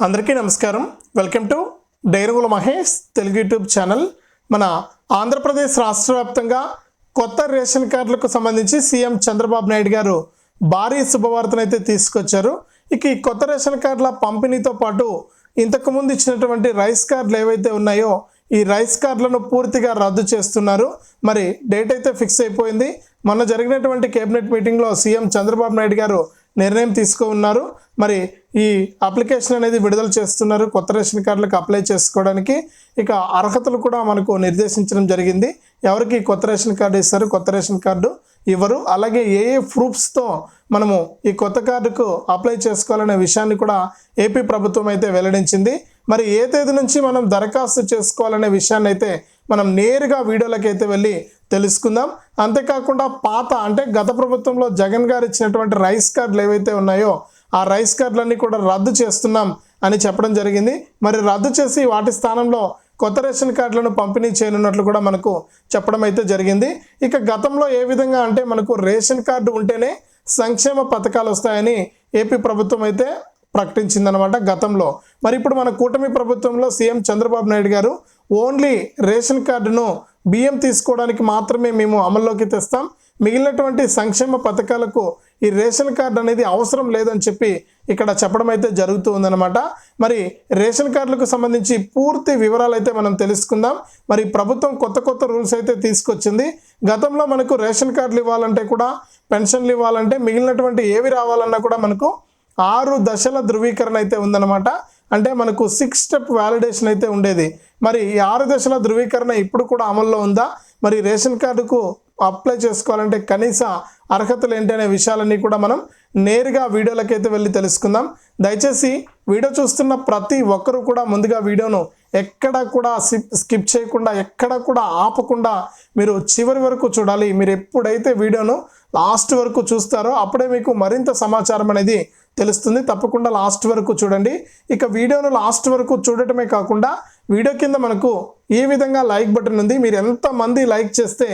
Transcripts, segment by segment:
అందరికీ నమస్కారం. Welcome to Dairugula Mahesh Telugu YouTube channel. మన ఆంధ్రప్రదేశ్ రాష్ట్ర వ్యాప్తంగా కొత్త రేషన్ కార్డులకు సంబంధించి సీఎం చంద్రబాబు నాయుడు గారు భారీ శుభవార్తనైతే తీసుకొచ్చారు. ఇక ఈ కొత్త రేషన్ కార్డుల పంపిణీతో పాటు ఇంతకుముందు ఇచ్చినటువంటి రైస్ కార్డులు ఏవైతే ఉన్నాయో ఈ రైస్ కార్డులను పూర్తిగా రద్దు చేస్తున్నారు. మరి డేట్ అయితే ఫిక్స్ అయిపోయింది. మొన్న జరిగినటువంటి కేబినెట్ మీటింగ్లో సీఎం చంద్రబాబు నాయుడు గారు నిర్ణయం తీసుకున్నారు. మరి ఈ అప్లికేషన్ అనేది విడుదల చేస్తున్నారు. కొత్త రేషన్ కార్డులకు అప్లై చేసుకోవడానికి. ఇక అర్హతలు కూడా మనకు నిర్దేశించడం జరిగింది. ఎవరికి కొత్త రేషన్ కార్డు ఇస్తారు? కొత్త రేషన్ కార్డు ఇవ్వరు. అలాగే ఏ ఏ ప్రూఫ్స్తో మనము ఈ కొత్త కార్డుకు అప్లై చేసుకోవాలనే విషయాన్ని కూడా ఏపీ ప్రభుత్వం అయితే వెల్లడించింది. మరి ఏ తేదీ నుంచి మనం దరఖాస్తు చేసుకోవాలనే విషయాన్ని అయితే మనం నేరుగా వీడియోలోకి అయితే వెళ్ళి తెలుసుకుందాం. అంతేకాకుండా పాత అంటే గత ప్రభుత్వంలో జగన్ గారు ఇచ్చినటువంటి రైస్ కార్డులు ఏవైతే ఉన్నాయో ఆ రైస్ కార్డులన్నీ కూడా రద్దు చేస్తున్నాం అని చెప్పడం జరిగింది. మరి రద్దు చేసి వాటి స్థానంలో కొత్త రేషన్ కార్డులను పంపిణీ చేయనున్నట్లు కూడా మనకు చెప్పడం అయితే జరిగింది. ఇక గతంలో ఏ విధంగా అంటే మనకు రేషన్ కార్డు ఉంటేనే సంక్షేమ పథకాలు వస్తాయని ఏపీ ప్రభుత్వం అయితే ప్రకటించిందనమాట గతంలో. మరి ఇప్పుడు మన కూటమి ప్రభుత్వంలో సీఎం చంద్రబాబు నాయుడు గారు ఓన్లీ రేషన్ కార్డును బియ్యం తీసుకోవడానికి మాత్రమే మేము అమల్లోకి తెస్తాం. మిగిలినటువంటి సంక్షేమ పథకాలకు ఈ రేషన్ కార్డు అనేది అవసరం లేదని చెప్పి ఇక్కడ చెప్పడం అయితే జరుగుతూ ఉందన్నమాట. మరి రేషన్ కార్డులకు సంబంధించి పూర్తి వివరాలు అయితే మనం తెలుసుకుందాం. మరి ప్రభుత్వం కొత్త కొత్త రూల్స్ అయితే తీసుకొచ్చింది. గతంలో మనకు రేషన్ కార్డులు ఇవ్వాలంటే కూడా పెన్షన్లు ఇవ్వాలంటే మిగిలినటువంటి ఏవి రావాలన్నా కూడా మనకు ఆరు దశల ధృవీకరణ అయితే ఉందన్నమాట. అంటే మనకు సిక్స్ స్టెప్ వ్యాలిడేషన్ అయితే ఉండేది. మరి ఈ ఆరు దశల ధృవీకరణ ఇప్పుడు కూడా అమల్లో ఉందా? మరి రేషన్ కార్డుకు అప్లై చేసుకోవాలంటే కనీస అర్హతలు ఏంటి అనే విషయాలన్నీ కూడా మనం నేరుగా వీడియోలకైతే వెళ్ళి తెలుసుకుందాం. దయచేసి వీడియో చూస్తున్న ప్రతి ఒక్కరూ కూడా ముందుగా వీడియోను ఎక్కడ కూడా స్కిప్ చేయకుండా ఎక్కడ కూడా ఆపకుండా మీరు చివరి వరకు చూడాలి. మీరు ఎప్పుడైతే వీడియోను లాస్ట్ వరకు చూస్తారో అప్పుడే మీకు మరింత సమాచారం అనేది తెలుస్తుంది. తప్పకుండా లాస్ట్ వరకు చూడండి. ఇక వీడియోను లాస్ట్ వరకు చూడటమే కాకుండా వీడియో కింద మనకు ఈ విధంగా లైక్ బటన్ ఉంది. మీరు ఎంతమంది లైక్ చేస్తే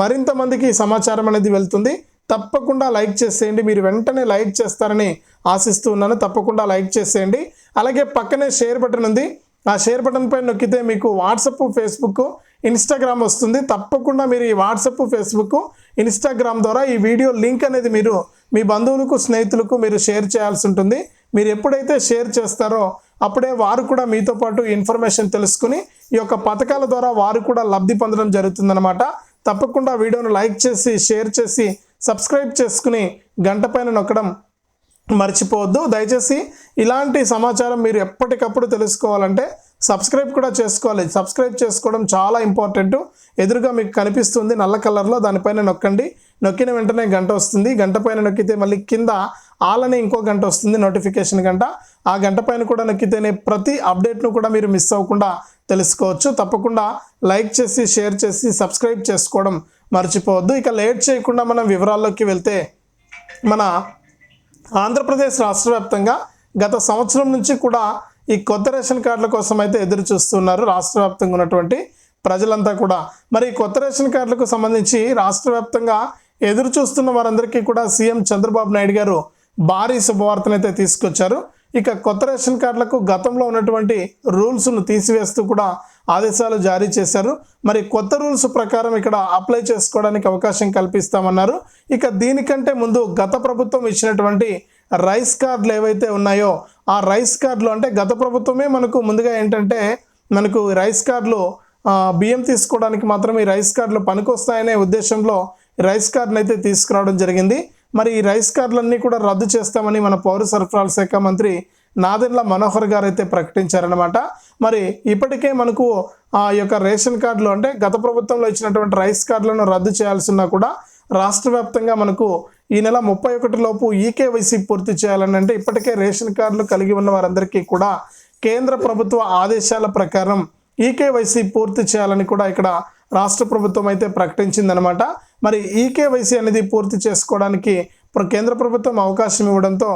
మరింత మందికి సమాచారం అనేది వెళ్తుంది. తప్పకుండా లైక్ చేసేయండి. మీరు వెంటనే లైక్ చేస్తారని ఆశిస్తూ ఉన్నాను. తప్పకుండా లైక్ చేసేయండి. అలాగే పక్కనే షేర్ బటన్ ఉంది. ఆ షేర్ బటన్ పైన నొక్కితే మీకు వాట్సప్ ఫేస్బుక్ ఇన్స్టాగ్రామ్ వస్తుంది. తప్పకుండా మీరు ఈ వాట్సప్ ఫేస్బుక్ ఇన్స్టాగ్రామ్ ద్వారా ఈ వీడియో లింక్ అనేది మీరు మీ బంధువులకు స్నేహితులకు మీరు షేర్ చేయాల్సి ఉంటుంది. మీరు ఎప్పుడైతే షేర్ చేస్తారో అప్పుడే వారు కూడా మీతో పాటు ఇన్ఫర్మేషన్ తెలుసుకుని ఈ యొక్క పథకాల ద్వారా వారు కూడా లబ్ధి పొందడం జరుగుతుందన్నమాట. తప్పకుండా వీడియోను లైక్ చేసి షేర్ చేసి సబ్స్క్రైబ్ చేసుకుని గంట పైన నొక్కడం మర్చిపోవద్దు. దయచేసి ఇలాంటి సమాచారం మీరు ఎప్పటికప్పుడు తెలుసుకోవాలంటే సబ్స్క్రైబ్ కూడా చేసుకోవాలి. సబ్స్క్రైబ్ చేసుకోవడం చాలా ఇంపార్టెంట్. ఎదురుగా మీకు కనిపిస్తుంది నల్ల కలర్లో దానిపైన నొక్కండి. నొక్కిన వెంటనే గంట వస్తుంది. గంట పైన నొక్కితే మళ్ళీ కింద అలానే ఇంకో గంట వస్తుంది నోటిఫికేషన్ గంట. ఆ గంట పైన కూడా నొక్కితేనే ప్రతి అప్డేట్ను కూడా మీరు మిస్ అవ్వకుండా తెలుసుకోవచ్చు. తప్పకుండా లైక్ చేసి షేర్ చేసి సబ్స్క్రైబ్ చేసుకోవడం మర్చిపోవద్దు. ఇక లేట్ చేయకుండా మనం వివరాల్లోకి వెళ్తే మన ఆంధ్రప్రదేశ్ రాష్ట్ర వ్యాప్తంగా గత సంవత్సరం నుంచి కూడా ఈ కొత్త రేషన్ కార్డుల కోసం అయితే ఎదురు చూస్తున్నారు రాష్ట్ర వ్యాప్తంగా ఉన్నటువంటి ప్రజలంతా కూడా. మరి ఈ కొత్త రేషన్ కార్డులకు సంబంధించి రాష్ట్ర వ్యాప్తంగా ఎదురు చూస్తున్న వారందరికీ కూడా సీఎం చంద్రబాబు నాయుడు గారు భారీ శుభవార్తను అయితే తీసుకొచ్చారు. ఇక కొత్త రేషన్ కార్డులకు గతంలో ఉన్నటువంటి రూల్స్ను తీసివేస్తూ కూడా ఆదేశాలు జారీ చేశారు. మరి కొత్త రూల్స్ ప్రకారం ఇక్కడ అప్లై చేసుకోవడానికి అవకాశం కల్పిస్తామన్నారు. ఇక దీనికంటే ముందు గత ప్రభుత్వం ఇచ్చినటువంటి రైస్ కార్డులు ఏవైతే ఉన్నాయో ఆ రైస్ కార్డులు అంటే గత ప్రభుత్వమే మనకు ముందుగా ఏంటంటే మనకు రైస్ కార్డులు బియ్యం తీసుకోవడానికి మాత్రమే ఈ రైస్ కార్డులు పనికొస్తాయనే ఉద్దేశంలో రైస్ కార్డును అయితే తీసుకురావడం జరిగింది. మరి ఈ రైస్ కార్డులన్నీ కూడా రద్దు చేస్తామని మన పౌర సరఫరాల శాఖ మంత్రి నాదెండ్ల మనోహర్ గారు అయితే ప్రకటించారనమాట మరి ఇప్పటికే మనకు ఆ యొక్క రేషన్ కార్డులు అంటే గత ప్రభుత్వంలో ఇచ్చినటువంటి రైస్ కార్డులను రద్దు చేయాల్సిన కూడా రాష్ట్ర వ్యాప్తంగా మనకు ఈ నెల ముప్పై ఒకటి లోపు ఈకేవైసీ పూర్తి చేయాలని అంటే ఇప్పటికే రేషన్ కార్డులు కలిగి ఉన్న వారందరికీ కూడా కేంద్ర ప్రభుత్వ ఆదేశాల ప్రకారం ఈకేవైసీ పూర్తి చేయాలని కూడా ఇక్కడ రాష్ట్ర ప్రభుత్వం అయితే ప్రకటించిందనమాట మరి ఈకేవైసీ అనేది పూర్తి చేసుకోవడానికి కేంద్ర ప్రభుత్వం అవకాశం ఇవ్వడంతో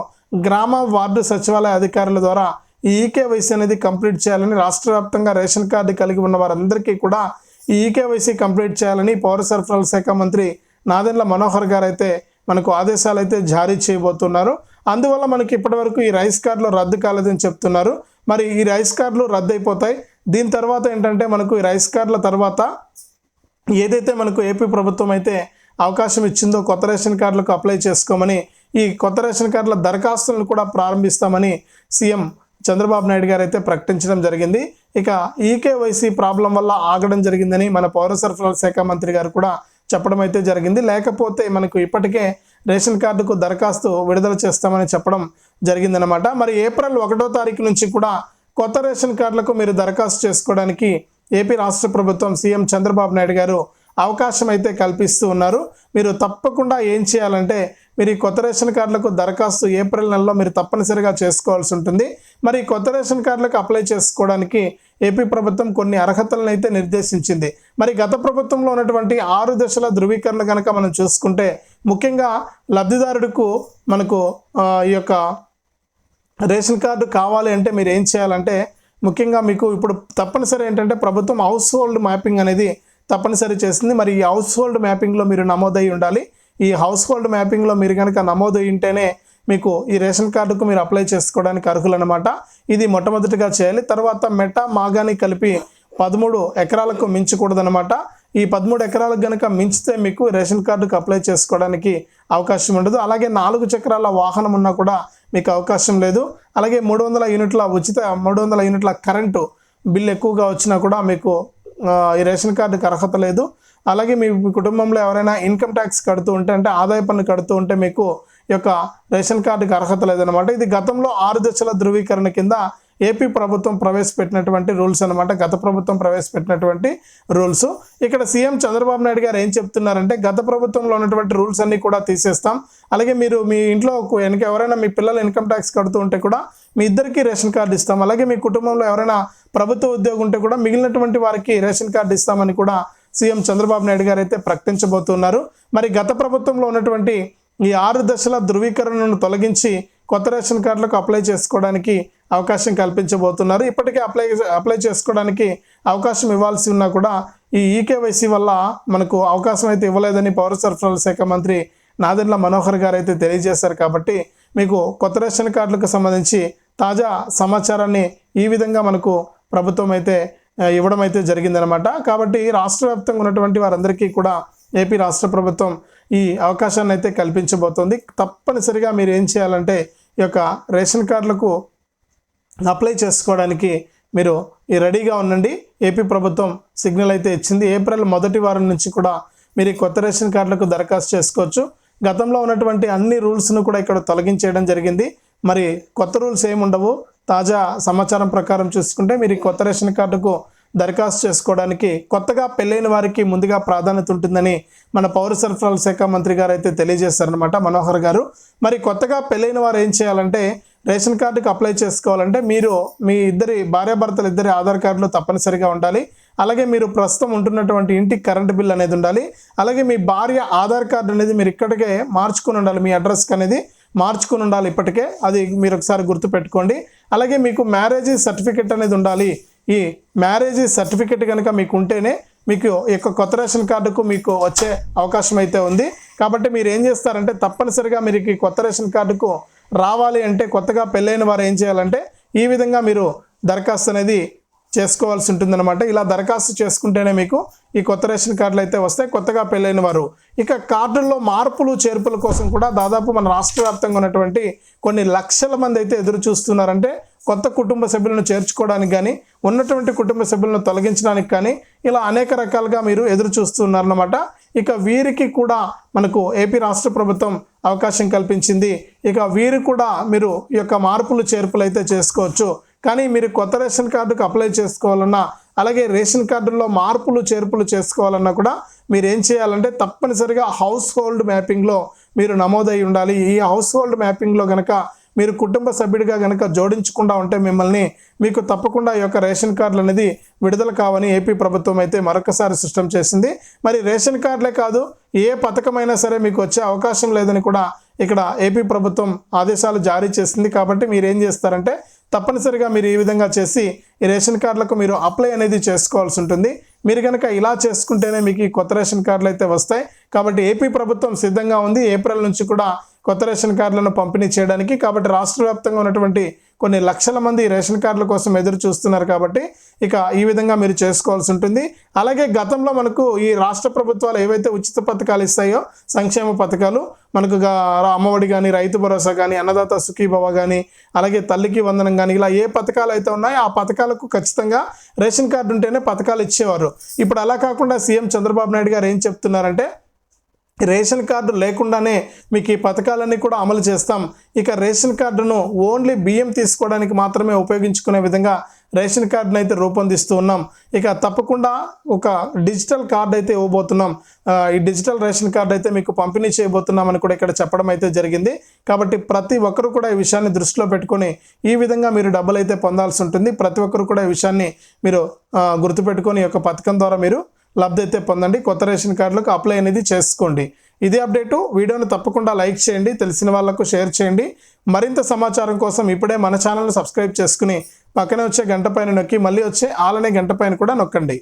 గ్రామ వార్డు సచివాలయ అధికారుల ద్వారా ఈ ఈకేవైసీ అనేది కంప్లీట్ చేయాలని రాష్ట్ర వ్యాప్తంగా రేషన్ కార్డు కలిగి ఉన్న వారందరికీ కూడా ఈ ఈకేవైసీ కంప్లీట్ చేయాలని పౌర సరఫరాల శాఖ మంత్రి నాదెండ్ల మనోహర్ గారు అయితే మనకు ఆదేశాలు అయితే జారీ చేయబోతున్నారు. అందువల్ల మనకి ఇప్పటివరకు ఈ రైస్ కార్డులు రద్దు కాలేదని చెప్తున్నారు. మరి ఈ రైస్ కార్డులు రద్దు అయిపోతాయి దీని తర్వాత ఏంటంటే మనకు ఈ రైస్ కార్డుల తర్వాత ఏదైతే మనకు ఏపీ ప్రభుత్వం అయితే అవకాశం ఇచ్చిందో కొత్త రేషన్ కార్డులకు అప్లై చేసుకోమని ఈ కొత్త రేషన్ కార్డుల దరఖాస్తులను కూడా ప్రారంభిస్తామని సీఎం చంద్రబాబు నాయుడు గారు అయితే ప్రకటించడం జరిగింది. ఇక ఈకేవైసీ ప్రాబ్లం వల్ల ఆగడం జరిగిందని మన పౌర సరఫరాల శాఖ మంత్రి గారు కూడా చెప్పడం అయితే జరిగింది. లేకపోతే మనకు ఇప్పటికే రేషన్ కార్డుకు దరఖాస్తు విడుదల చేస్తామని చెప్పడం జరిగిందనమాట మరి ఏప్రిల్ ఒకటో తారీఖు నుంచి కూడా కొత్త రేషన్ కార్డులకు మీరు దరఖాస్తు చేసుకోవడానికి ఏపీ రాష్ట్ర ప్రభుత్వం సీఎం చంద్రబాబు నాయుడు గారు అవకాశం అయితే కల్పిస్తూ ఉన్నారు. మీరు తప్పకుండా ఏం చేయాలంటే మీరు ఈ కొత్త రేషన్ కార్డులకు దరఖాస్తు ఏప్రిల్ నెలలో మీరు తప్పనిసరిగా చేసుకోవాల్సి ఉంటుంది. మరి ఈ కొత్త రేషన్ కార్డులకు అప్లై చేసుకోవడానికి ఏపీ ప్రభుత్వం కొన్ని అర్హతలను అయితే నిర్దేశించింది. మరి గత ప్రభుత్వంలో ఉన్నటువంటి ఆరు దశల ధృవీకరణ కనుక మనం చూసుకుంటే ముఖ్యంగా లబ్ధిదారుడికు మనకు ఈ యొక్క రేషన్ కార్డు కావాలి అంటే మీరు ఏం చేయాలంటే ముఖ్యంగా మీకు ఇప్పుడు తప్పనిసరి ఏంటంటే ప్రభుత్వం హౌస్ హోల్డ్ మ్యాపింగ్ అనేది తప్పనిసరి చేసింది మరి ఈ హౌస్ హోల్డ్ మ్యాపింగ్లో మీరు నమోదై ఉండాలి. ఈ హౌస్ హోల్డ్ మ్యాపింగ్లో మీరు కనుక నమోదై ఉంటేనే మీకు ఈ రేషన్ కార్డుకు మీరు అప్లై చేసుకోవడానికి అర్హులన్నమాట. ఇది మొట్టమొదటిగా చేయాలి. తర్వాత మెటా మాగాని కలిపి పదమూడు ఎకరాలకు మించకూడదనమాట ఈ పదమూడు ఎకరాలకు కనుక మించితే మీకు రేషన్ కార్డుకు అప్లై చేసుకోవడానికి అవకాశం ఉండదు. అలాగే నాలుగు చక్రాల వాహనం ఉన్నా కూడా మీకు అవకాశం లేదు. అలాగే మూడు వందల యూనిట్ల ఉచిత మూడు వందల యూనిట్ల కరెంటు బిల్ ఎక్కువగా వచ్చినా కూడా మీకు ఈ రేషన్ కార్డుకి అర్హత లేదు. అలాగే మీ మీ కుటుంబంలో ఎవరైనా ఇన్కమ్ ట్యాక్స్ కడుతూ ఉంటే అంటే ఆదాయ పన్ను కడుతూ ఉంటే మీకు ఈ యొక్క రేషన్ కార్డుకి అర్హత లేదనమాట ఇది గతంలో ఆరు దశల ధృవీకరణ కింద ఏపీ ప్రభుత్వం ప్రవేశపెట్టినటువంటి రూల్స్ అనమాట గత ప్రభుత్వం ప్రవేశపెట్టినటువంటి రూల్స్. ఇక్కడ సీఎం చంద్రబాబు నాయుడు గారు ఏం చెప్తున్నారంటే గత ప్రభుత్వంలో ఉన్నటువంటి రూల్స్ అన్నీ కూడా తీసేస్తాం. అలాగే మీరు మీ ఇంట్లో వెనక ఎవరైనా మీ పిల్లలు ఇన్కమ్ ట్యాక్స్ కడుతూ ఉంటే కూడా మీ ఇద్దరికి రేషన్ కార్డు ఇస్తాం. అలాగే మీ కుటుంబంలో ఎవరైనా ప్రభుత్వ ఉద్యోగం ఉంటే కూడా మిగిలినటువంటి వారికి రేషన్ కార్డు ఇస్తామని కూడా సీఎం చంద్రబాబు నాయుడు గారు అయితే ప్రకటించబోతున్నారు. మరి గత ప్రభుత్వంలో ఉన్నటువంటి ఈ ఆరు దశల ధృవీకరణను తొలగించి కొత్త రేషన్ కార్డులకు అప్లై చేసుకోవడానికి అవకాశం కల్పించబోతున్నారు. ఇప్పటికే అప్లై అప్లై చేసుకోవడానికి అవకాశం ఇవ్వాల్సి ఉన్నా కూడా ఈ ఈకేవైసీ వల్ల మనకు అవకాశం అయితే ఇవ్వలేదని పౌర సరఫరాల శాఖ మంత్రి నాదెండ్ల మనోహర్ గారు అయితే తెలియజేశారు కాబట్టి మీకు కొత్త రేషన్ కార్డులకు సంబంధించి తాజా సమాచారాన్ని ఈ విధంగా మనకు ప్రభుత్వం అయితే ఇవ్వడం అయితే జరిగిందనమాట కాబట్టి రాష్ట్ర వ్యాప్తంగా ఉన్నటువంటి వారందరికీ కూడా ఏపీ రాష్ట్ర ప్రభుత్వం ఈ అవకాశాన్ని అయితే కల్పించబోతోంది. తప్పనిసరిగా మీరు ఏం చేయాలంటే యొక్క రేషన్ కార్డులకు అప్లై చేసుకోవడానికి మీరు ఈ రెడీగా ఉండండి. ఏపీ ప్రభుత్వం సిగ్నల్ అయితే ఇచ్చింది. ఏప్రిల్ మొదటి వారం నుంచి కూడా మీరు ఈ కొత్త రేషన్ కార్డులకు దరఖాస్తు చేసుకోవచ్చు. గతంలో ఉన్నటువంటి అన్ని రూల్స్ను కూడా ఇక్కడ తొలగించేయడం జరిగింది. మరి కొత్త రూల్స్ ఏమి ఉండవు తాజా సమాచారం ప్రకారం చూసుకుంటే మీరు ఈ కొత్త రేషన్ కార్డుకు దరఖాస్తు చేసుకోవడానికి కొత్తగా పెళ్ళైన వారికి ముందుగా ప్రాధాన్యత ఉంటుందని మన పౌర సరఫరాల శాఖ మంత్రి గారు అయితే తెలియజేశారనమాట మనోహర్ గారు. మరి కొత్తగా పెళ్ళైన వారు ఏం చేయాలంటే రేషన్ కార్డుకి అప్లై చేసుకోవాలంటే మీరు మీ ఇద్దరి భార్యాభర్తలు ఇద్దరి ఆధార్ కార్డులు తప్పనిసరిగా ఉండాలి. అలాగే మీరు ప్రస్తుతం ఉంటున్నటువంటి ఇంటికి కరెంట్ బిల్ అనేది ఉండాలి. అలాగే మీ భార్య ఆధార్ కార్డు అనేది మీరు ఇక్కడికే మార్చుకుని ఉండాలి. మీ అడ్రస్కి అనేది మార్చుకుని ఉండాలి ఇప్పటికే. అది మీరు ఒకసారి గుర్తుపెట్టుకోండి. అలాగే మీకు మ్యారేజ్ సర్టిఫికెట్ అనేది ఉండాలి. ఈ మ్యారేజ్ సర్టిఫికెట్ కనుక మీకు ఉంటేనే మీకు ఈ యొక్క కొత్త రేషన్ కార్డుకు మీకు వచ్చే అవకాశం అయితే ఉంది. కాబట్టి మీరు ఏం చేస్తారంటే తప్పనిసరిగా మీరు ఈ కొత్త రేషన్ కార్డుకు రావాలి అంటే కొత్తగా పెళ్ళైన వారు ఏం చేయాలంటే ఈ విధంగా మీరు దరఖాస్తు అనేది చేసుకోవాల్సి ఉంటుందన్నమాట. ఇలా దరఖాస్తు చేసుకుంటేనే మీకు ఈ కొత్త రేషన్ కార్డులు అయితే వస్తాయి. కొత్తగా పెళ్ళైన వారు. ఇక కార్డుల్లో మార్పులు చేర్పుల కోసం కూడా దాదాపు మన రాష్ట్ర వ్యాప్తంగా ఉన్నటువంటి కొన్ని లక్షల మంది అయితే ఎదురు చూస్తున్నారంటే కొత్త కుటుంబ సభ్యులను చేర్చుకోవడానికి కానీ ఉన్నటువంటి కుటుంబ సభ్యులను తొలగించడానికి కానీ ఇలా అనేక రకాలుగా మీరు ఎదురు చూస్తున్నారన్నమాట. ఇక వీరికి కూడా మనకు ఏపీ రాష్ట్ర ప్రభుత్వం అవకాశం కల్పించింది. ఇక వీరు కూడా మీరు ఈ యొక్క మార్పులు చేర్పులు అయితే చేసుకోవచ్చు. కానీ మీరు కొత్త రేషన్ కార్డుకు అప్లై చేసుకోవాలన్నా అలాగే రేషన్ కార్డుల్లో మార్పులు చేర్పులు చేసుకోవాలన్నా కూడా మీరు ఏం చేయాలంటే తప్పనిసరిగా హౌస్ హోల్డ్ మ్యాపింగ్లో మీరు నమోదై ఉండాలి. ఈ హౌస్ హోల్డ్ మ్యాపింగ్లో కనుక మీరు కుటుంబ సభ్యుడిగా కనుక జోడించకుండా ఉంటే మిమ్మల్ని మీకు తప్పకుండా ఈ యొక్క రేషన్ కార్డులు అనేది విడుదల కావని ఏపీ ప్రభుత్వం అయితే మరొకసారి స్పష్టం చేసింది. మరి రేషన్ కార్డులే కాదు ఏ పథకమైనా సరే మీకు వచ్చే అవకాశం లేదని కూడా ఇక్కడ ఏపీ ప్రభుత్వం ఆదేశాలు జారీ చేసింది. కాబట్టి మీరు ఏం చేస్తారంటే తప్పనిసరిగా మీరు ఈ విధంగా చేసి ఈ రేషన్ కార్డులకు మీరు అప్లై అనేది చేసుకోవాల్సి ఉంటుంది. మీరు కనుక ఇలా చేసుకుంటేనే మీకు ఈ కొత్త రేషన్ కార్డులు అయితే వస్తాయి. కాబట్టి ఏపీ ప్రభుత్వం సిద్ధంగా ఉంది. ఏప్రిల్ నుంచి కూడా కొత్త రేషన్ కార్డులను పంపిణీ చేయడానికి కాబట్టి రాష్ట్ర వ్యాప్తంగా ఉన్నటువంటి కొన్ని లక్షల మంది రేషన్ కార్డుల కోసం ఎదురు చూస్తున్నారు కాబట్టి ఇక ఈ విధంగా మీరు చేసుకోవాల్సి ఉంటుంది. అలాగే గతంలో మనకు ఈ రాష్ట్ర ప్రభుత్వాలు ఏవైతే ఉచిత పథకాలు ఇస్తాయో సంక్షేమ పథకాలు మనకు అమ్మఒడి కానీ రైతు భరోసా కానీ అన్నదాత సుఖీభవ కానీ అలాగే తల్లికి వందనం కానీ ఇలా ఏ పథకాలు అయితే ఉన్నాయో ఆ పథకాలకు ఖచ్చితంగా రేషన్ కార్డు ఉంటేనే పథకాలు ఇచ్చేవారు. ఇప్పుడు అలా కాకుండా సీఎం చంద్రబాబు నాయుడు గారు ఏం చెప్తున్నారంటే రేషన్ కార్డు లేకుండానే మీకు ఈ పథకాలన్నీ కూడా అమలు చేస్తాం. ఇక రేషన్ కార్డును ఓన్లీ బియ్యం తీసుకోవడానికి మాత్రమే ఉపయోగించుకునే విధంగా రేషన్ కార్డును అయితే రూపొందిస్తూ ఉన్నాం. ఇక తప్పకుండా ఒక డిజిటల్ కార్డు అయితే ఇవ్వబోతున్నాం ఈ డిజిటల్ రేషన్ కార్డు అయితే మీకు పంపిణీ చేయబోతున్నామని కూడా ఇక్కడ చెప్పడం అయితే జరిగింది. కాబట్టి ప్రతి ఒక్కరు కూడా ఈ విషయాన్ని దృష్టిలో పెట్టుకొని ఈ విధంగా మీరు డబ్బులు అయితే పొందాల్సి ఉంటుంది. ప్రతి ఒక్కరు కూడా ఈ విషయాన్ని మీరు గుర్తుపెట్టుకొని ఈ యొక్క పథకం ద్వారా మీరు లబ్ధి అయితే పొందండి. కొత్త రేషన్ కార్డులకు అప్లై అనేది చేసుకోండి. ఇదే అప్డేటు. వీడియోను తప్పకుండా లైక్ చేయండి. తెలిసిన వాళ్ళకు షేర్ చేయండి. మరింత సమాచారం కోసం ఇప్పుడే మన ఛానల్ని సబ్స్క్రైబ్ చేసుకుని పక్కనే వచ్చే గంట పైన నొక్కి మళ్ళీ వచ్చే ఆలనే గంట పైన కూడా నొక్కండి.